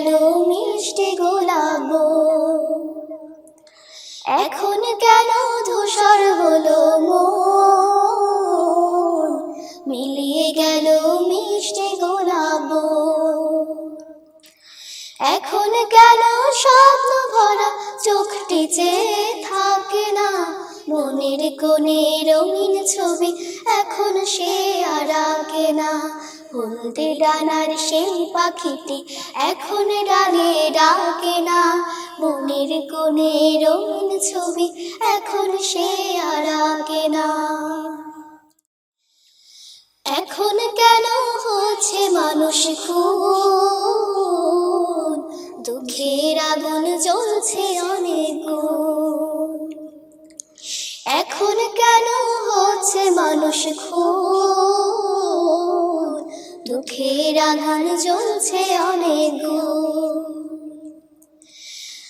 গেল মিষ্টি গোলাপ এখন কেন ধূসর হলো মন? মিলিয়ে গেল মিষ্টি গোলাপ এখন কেন স্বপ্ন ভরা চোখটি চেয়ে থাকে না? মনের কোণে রঙিন ছবি এখন সে আর আঁকে না। হলদে ডানার সেই পাখিটি এখন ডালে ডাকে না। মনের কোণে রঙিন ছবি এখন সে আর আঁকে না। এখন কেন হচ্ছে মানুষ খুন? দুঃখের আগুন জ্বলছে অনেক। এখন কেন হচ্ছে মানুষ খুন? দুঃখের আগুন জ্বলছে অনেক।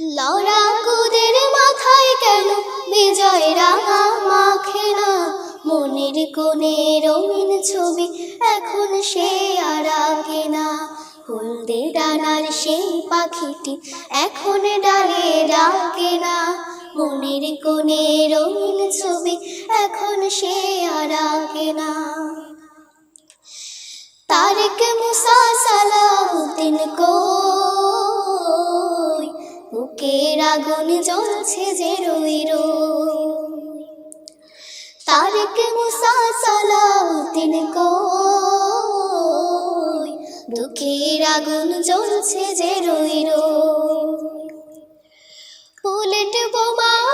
লড়াকুদের মাথায় কেন বিজয় রাঙা মাখে না? মনের কোণে রঙিন ছবি এখন সে আর আঁকে না। হলদে ডানার সেই পাখিটি এখন ডালে ডাকে না। মনের কোণে রঙিন ছবি এখন সে আর আঁকে না। তারেক মুসা সালাউদ্দিন কই? বুকের আগুন জ্বলছে যে রই তারেক মুসা সালাউদ্দিন কই? বুকের আগুন জ্বলছে যে রই। বুলেট বোমা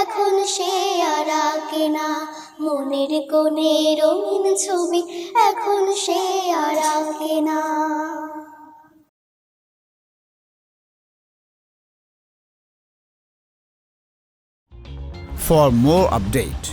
এখন সে আর আঁকে না। মনের কোণে রঙিন ছবি এখন সে আর আঁকে না। For more update,